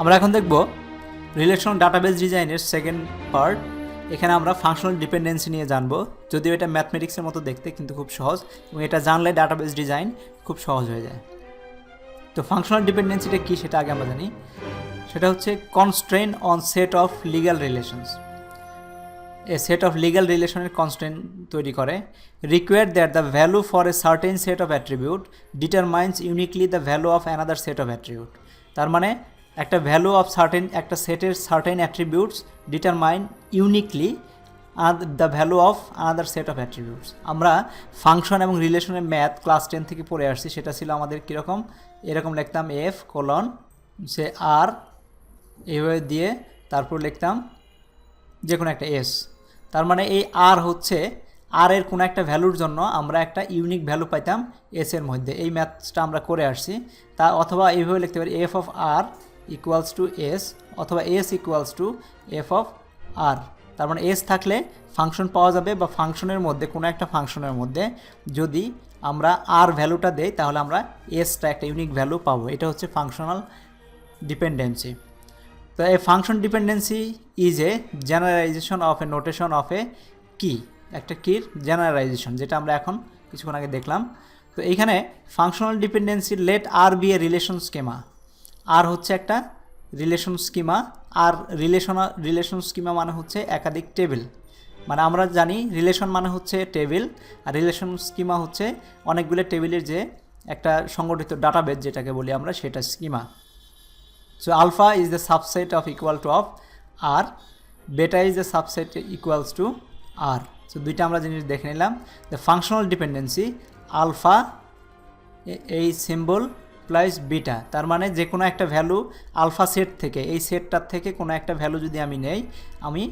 আমরা এখন দেখব রিলেশন ডাটাবেস ডিজাইনের সেকেন্ড পার্ট এখানে আমরা ফাংশনাল ডিপেন্ডেন্সি নিয়ে জানব। যদিও এটা ম্যাথমেটিক্সের মতো দেখতে, কিন্তু খুব সহজ। এবং এটা জানলে ডাটাবেস ডিজাইন খুব সহজ হয়ে যায়। তো ফাংশনাল ডিপেন্ডেন্সিটা কী সেটা আগে আমরা জানি। সেটা হচ্ছে constraint on set of legal relations a set of legal রিলেশনের কনস্ট্যান্ট তৈরি করে। Require that the value for a certain set of attribute determines uniquely the value of another set of attribute তার মানে একটা ভ্যালু অফ সার্টেন একটা সেটের certain attributes determine uniquely the value of another set of attributes আমরা function এবং রিলেশনের math class ten থেকে পড়ে আসছি, সেটা ছিল আমাদের কীরকম? এরকম লিখতাম এফ কোলন সে আর এভাবে দিয়ে তারপর লিখতাম যে কোনো একটা এস তার মানে এই আর হচ্ছে আর এর কোনো একটা ভ্যালুর জন্য আমরা একটা ইউনিক ভ্যালু পাইতাম এস এর মধ্যে। এই ম্যাথসটা আমরা করে আসছি। তা অথবা এইভাবে লিখতে পারি F of R equals to S অথবা S equals to F of R তার মানে এস থাকলে ফাংশন পাওয়া যাবে বা ফাংশনের মধ্যে, কোনো একটা ফাংশনের মধ্যে যদি আমরা আর ভ্যালুটা দেই, তাহলে আমরা এসটা একটা ইউনিক ভ্যালু পাবো। এটা হচ্ছে ফাংশনাল ডিপেন্ডেন্সি তো এই function dependency is a generalization of a notation of a key একটা কির জেনারেলাইজেশন যেটা আমরা এখন কিছুক্ষণ আগে দেখলাম। তো এইখানে functional dependency let R be a relation schema R হচ্ছে একটা রিলেশন স্কিমা আর রিলেশন রিলেশন স্কিমা মানে হচ্ছে একাধিক টেবিল মানে আমরা জানি রিলেশন মানে হচ্ছে টেবিল আর রিলেশন স্কিমা হচ্ছে অনেকগুলো টেবিলের যে একটা সংগঠিত ডাটাবেজ যেটাকে বলি আমরা সেটা schema so alpha is the subset of equal to of R, beta is the subset equals to R. So দুইটা আমরা জিনিস দেখে নিলাম। দ্য ফাংশনাল ডিপেন্ডেন্সি আলফা এই সিম্বল প্লাস বিটা তার মানে যে কোনো একটা ভ্যালু আলফা সেট থেকে, এই সেটটার থেকে কোনো একটা ভ্যালু যদি আমি নেই, আমি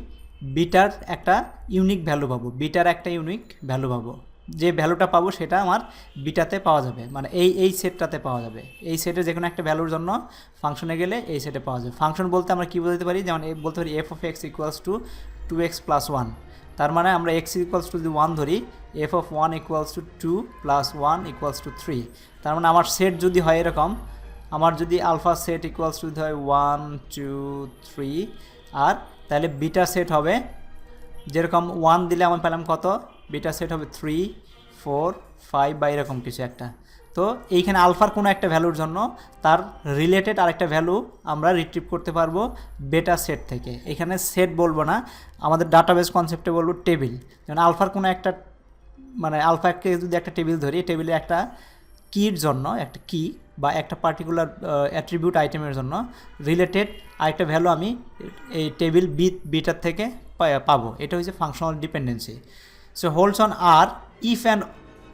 বিটার একটা ইউনিক ভ্যালু পাবো বিটার একটা ইউনিক ভ্যালু পাবো। যে ভ্যালুটা পাবো সেটা আমার বিটাতে পাওয়া যাবে মানে এই এই সেটটাতে পাওয়া যাবে। এই সেটে যে কোনো একটা ভ্যালুর জন্য ফাংশনে গেলে এই সেটে পাওয়া যাবে। ফাংশন বলতে আমরা কী বলতে পারি? যেমন বলতে পারি F of X equals to two X plus one তার মানে আমরা এক্স ইকুয়ালস টু যদি ওয়ান ধরি F of one equals to two plus one equals to three তার মানে আমার সেট যদি হয় এরকম, আমার যদি আলফা সেট ইকুয়ালস টু হয় ওয়ান টু থ্রি আর তাহলে বিটা সেট হবে, যেরকম ওয়ান দিলে আমার পেলাম কত? বিটা সেট হবে থ্রি ফোর ফাইভ বা এরকম কিছু একটা। তো এইখানে আলফার কোনো একটা ভ্যালুর জন্য তার রিলেটেড আরেকটা ভ্যালু আমরা রিট্রিভ করতে পারব বেটা সেট থেকে। এখানে সেট বলব না, আমাদের ডাটাবেস কনসেপ্টে বলব টেবিল যেমন আলফার কোনো একটা মানে আলফাকে যদি একটা টেবিল ধরি টেবিলে একটা কির জন্য, একটা কি বা একটা পার্টিকুলার অ্যাট্রিবিউট আইটেমের জন্য রিলেটেড আরেকটা ভ্যালু আমি এই টেবিল বি বিটার থেকে পাবো। এটা হচ্ছে functional dependency so holds on R if and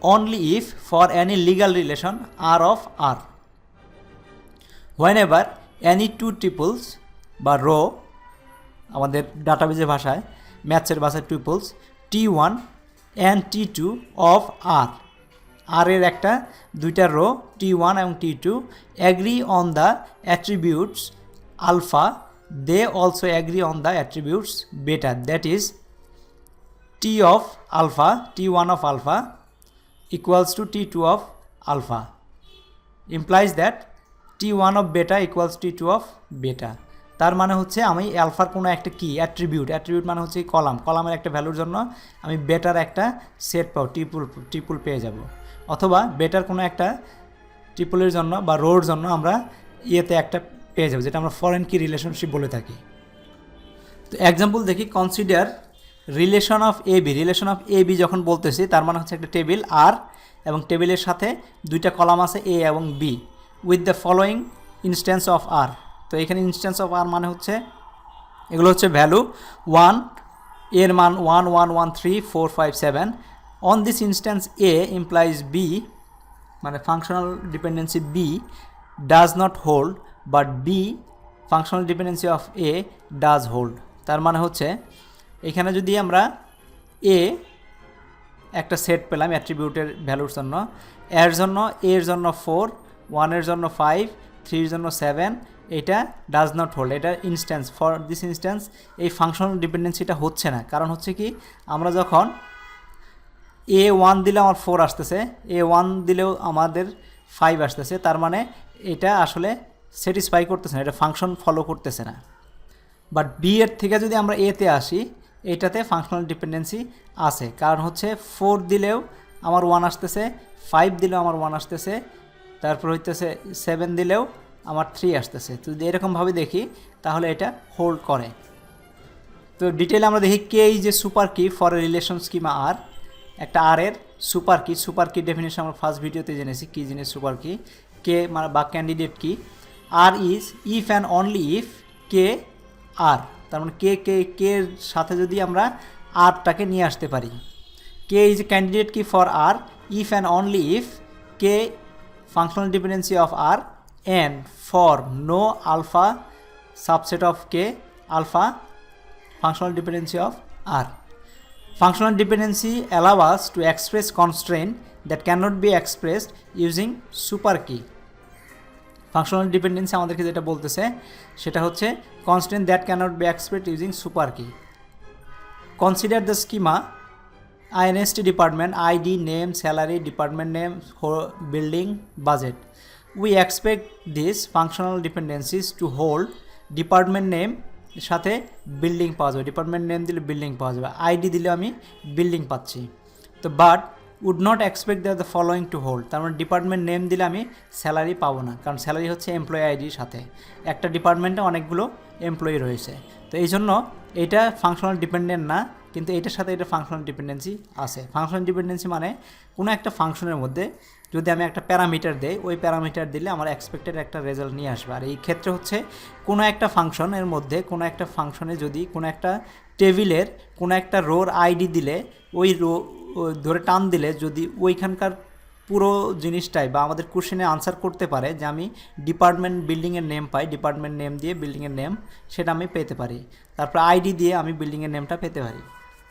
only if for any legal relation R of R when any two triples বা রো আমাদের ডাটাবেজের ভাষায় ম্যাথসের ভাষায় triples T one and T two of R R এর একটা, দুইটা row T one এবং T two agree on the attributes alpha they also agree on the attributes beta that is T of alpha T one of alpha equals to t2 of alpha implies that t1 of beta equals t2 of beta তার মানে হচ্ছে আমি অ্যালফার কোনো একটা key attribute attribute মানে হচ্ছে column. কলামের একটা ভ্যালুর জন্য আমি বেটার একটা সেট পাবো টিপুল টিপুল পেয়ে যাব। অথবা বেটার কোনো একটা ট্রিপলের জন্য বা রোর জন্য আমরা ইয়েতে একটা পেয়ে যাব, যেটা আমরা ফরেন কি রিলেশনশিপ বলে থাকি। তো এক্সাম্পল দেখি consider relation of A B, relation of A B যখন বলতেছি, তার মানে হচ্ছে একটা টেবিল, আর এবং টেবিলের সাথে দুইটা কলাম আছে এ এবং B with the following instance of R তো এখানে ইনস্ট্যান্স অফ আর মানে হচ্ছে, এগুলো হচ্ছে ভ্যালু ওয়ানের মান one one one three four five seven on this instance A implies B মানে functional dependency B does not hold but B functional dependency of A does hold তার মানে হচ্ছে এখানে যদি আমরা এ একটা সেট পেলাম অ্যাট্রিবিউটের ভ্যালুর জন্য এর জন্য এর জন্য ফোর ওয়ানের জন্য ফাইভ থ্রির জন্য সেভেন এটা ডাজ নট হোল্ড এটা ইনস্ট্যান্স ফর দিস ইনস্ট্যান্স এই ফাংশনাল ডিপেন্ডেন্সিটা হচ্ছে না। কারণ হচ্ছে কি, আমরা যখন এ ওয়ান দিলে আমার ফোর আসতেছে এ ওয়ান দিলেও আমাদের ফাইভ আসতেছে, তার মানে এটা আসলে স্যাটিসফাই করতেছে না, এটা ফাংশন ফলো করতেছে না। বাট বি এর থেকে যদি আমরা এতে আসি এটাতে ফাংশনাল ডিপেন্ডেন্সি আছে। কারণ হচ্ছে ফোর দিলেও আমার ওয়ান আসতেছে ফাইভ দিলেও আমার ওয়ান আসতেছে, তারপর হইতেছে সেভেন দিলেও আমার থ্রি আসতেছে। তো যদি এরকমভাবে দেখি, তাহলে এটা হোল্ড করে। তো ডিটেলে আমরা দেখি K is a super key for a relation schema R একটা আর এর super key super key definition আমরা ফার্স্ট ভিডিওতে জেনেছি কী জিনিস সুপার কি কে মানে বা candidate key R is if and only if K R তার মানে কে কে কে সাথে যদি আমরা আরটাকে নিয়ে আসতে পারি K is candidate key for R if and only if K dependency of R and for no alpha subset of K alpha functional dependency of R. Functional dependency allow us to express constraint that cannot be expressed using super key. Functional dependency আমাদেরকে যেটা বলতেছে, সেটা হচ্ছে constant that cannot be expect using super key consider the schema I N S T department ID name salary department name building budget we expect this functional dependencies to hold department name সাথে building পাওয়া যাবে। Department name দিলে building পাওয়া যাবে। ID দিলে আমি building পাচ্ছি। তো but would not expect the following to hold তার মানে ডিপার্টমেন্ট নেম দিলে আমি স্যালারি পাবো না, কারণ স্যালারি হচ্ছে এমপ্লয়ি আইডির সাথে। একটা ডিপার্টমেন্টে অনেকগুলো এমপ্লয়ি রয়েছে। তো এই জন্য এটা ফাংশনাল ডিপেন্ডেন্ট না, কিন্তু এটার সাথে এটা ফাংশনাল ডিপেন্ডেন্সি আছে। ফাংশনাল ডিপেন্ডেন্সি মানে কোনো একটা ফাংশনের মধ্যে যদি আমি একটা প্যারামিটার দেই, ওই প্যারামিটার দিলে আমার এক্সপেক্টেড একটা রেজাল্ট নিয়ে আসবে। আর এই ক্ষেত্রে হচ্ছে কোনো একটা ফাংশনের মধ্যে কোনো একটা ফাংশনে যদি কোনো একটা টেবিলের কোনো একটা রোর আইডি দিলে, ওই রো ধরে টান দিলে যদি ওইখানকার পুরো জিনিসটাই বা আমাদের কোশ্চেনে আনসার করতে পারে যে আমি ডিপার্টমেন্ট বিল্ডিংয়ের নেম পাই ডিপার্টমেন্ট নেম দিয়ে বিল্ডিংয়ের নেম সেটা আমি পেতে পারি। তারপর আইডি দিয়ে আমি বিল্ডিংয়ের নেমটা পেতে পারি।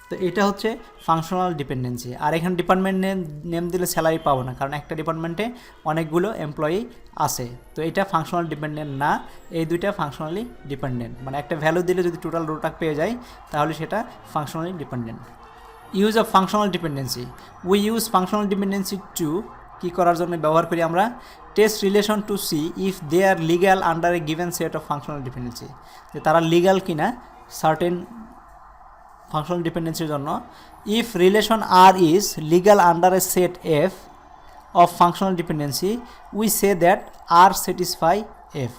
তো এটা হচ্ছে ফাংশনাল ডিপেন্ডেন্সি আর এখানে ডিপার্টমেন্ট নেম নেম দিলে স্যালারি পাবো না, কারণ একটা ডিপার্টমেন্টে অনেকগুলো এমপ্লয়ি আছে। তো এটা ফাংশনাল ডিপেন্ডেন্ট না, এই দুইটা ফাংশনালি ডিপেন্ডেন্ট মানে একটা ভ্যালু দিলে যদি টোটাল রোটাক পেয়ে যায় তাহলে সেটা functionally dependent use of functional dependency we use functional dependency to কী করার জন্য ব্যবহার করি আমরা? Test relation to see if they are legal under a given set of functional dependency যে তারা লিগ্যাল কিনা সার্টেন ফাংশনাল ডিপেন্ডেন্সির জন্য। If relation R is legal under a set F of functional dependency we say that R satisfy F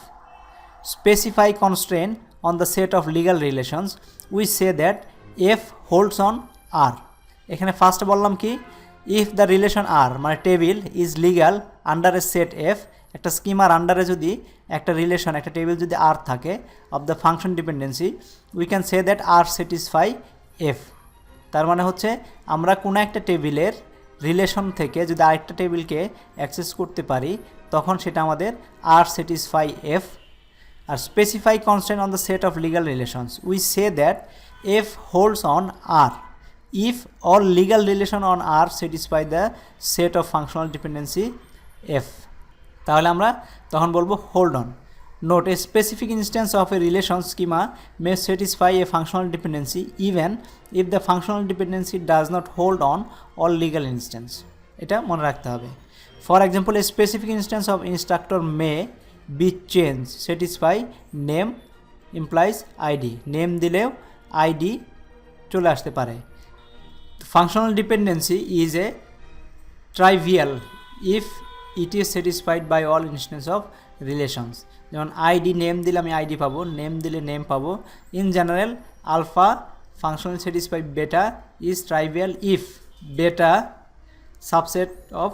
specify constraint on the set of legal relations, we say that f holds on r এখানে first বললাম কি? If the relation R মানে table is legal under a set F একটা স্কিমার আন্ডারে যদি একটা relation একটা টেবিল যদি আর থাকে of the function dependency we can say that R satisfy F তার মানে হচ্ছে, আমরা কোনো একটা টেবিলের রিলেশন থেকে যদি আরেকটা টেবিলকে অ্যাক্সেস করতে পারি, তখন সেটা আমাদের R satisfy F R specify constant on the set of legal relations we say that F holds on R if all legal relation on R satisfy the set of functional dependency F তাহলে আমরা তখন বলব hold on note a specific instance of a relation schema may satisfy a functional dependency even if the functional dependency does not hold on all legal instance এটা মনে রাখতে হবে। For example a specific instance of instructor may be change satisfy name implies ID name দিলেও ID চলে আসতে পারে। Functional dependency is a trivial if it is satisfied by all instance of relations যেমন ID name দিলে আমি ID পাবো name দিলে name পাবো। In general alpha functional satisfy beta is trivial if beta subset of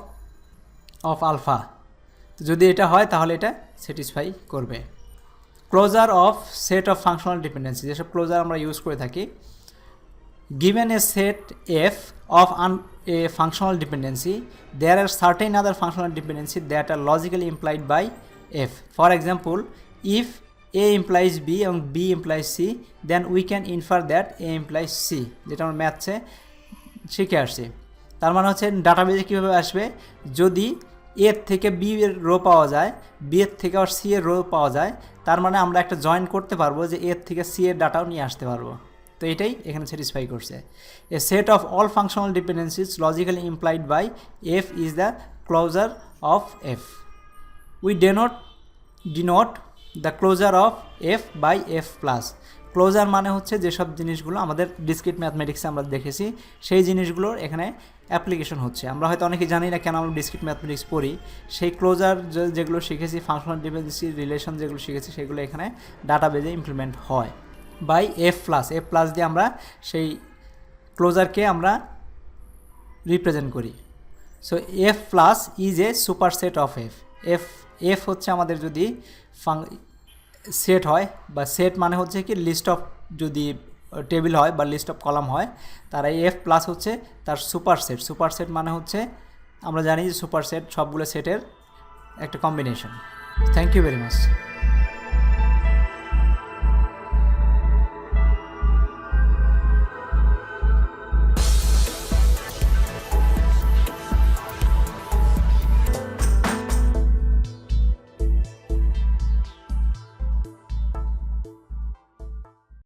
of alpha যদি এটা হয়, তাহলে এটা স্যাটিসফাই করবে। Closure of set of functional dependency যেসব ক্লোজার আমরা ইউজ করে থাকি given a set f of a functional dependency there are certain other functional dependency that are logically implied by f for example if a implies b এবং b implies c then we can infer that a implies c যেটা আমরা ম্যাথসে শিখে আসছি তার মানে হচ্ছে ডাটাবেজে কীভাবে আসবে যদি এর থেকে বি এর রো পাওয়া যায় বি এর থেকে আর সি এর রো পাওয়া যায় তার মানে আমরা একটা জয়েন করতে পারব যে এর থেকে সি এর ডাটাও নিয়ে আসতে পারব তো এটাই এখানে স্যাটিসফাই করছে। A set of all functional dependencies logically implied by F is the closure of F we do not denote the closure of F by F plus closure মানে হচ্ছে যেসব জিনিসগুলো আমাদের ডিসক্রিট ম্যাথমেটিক্সে আমরা দেখেছি, সেই জিনিসগুলোর এখানে অ্যাপ্লিকেশন হচ্ছে। আমরা হয়তো অনেকে জানি না কেন আমরা ডিসক্রিট ম্যাথমেটিক্স পড়ি। সেই ক্লোজার যেগুলো শিখেছি ফাংশনাল ডিপেন্ডেন্সি রিলেশন যেগুলো শিখেছি, সেগুলো এখানে ডাটাবেজে ইমপ্লিমেন্ট হয়। By F plus. F plus দিয়ে আমরা সেই ক্লোজারকে আমরা রিপ্রেজেন্ট করি। So F plus is a superset of F. F F হচ্ছে আমাদের যদি ফাং সেট হয় বা সেট মানে হচ্ছে কি লিস্ট অফ যদি টেবিল হয় বা লিস্ট অফ কলাম হয়, তার এই এফ প্লাস হচ্ছে তার সুপার সেট সুপার সেট মানে হচ্ছে, আমরা জানি যে সুপার সেট সবগুলো সেটের একটা combination thank you very much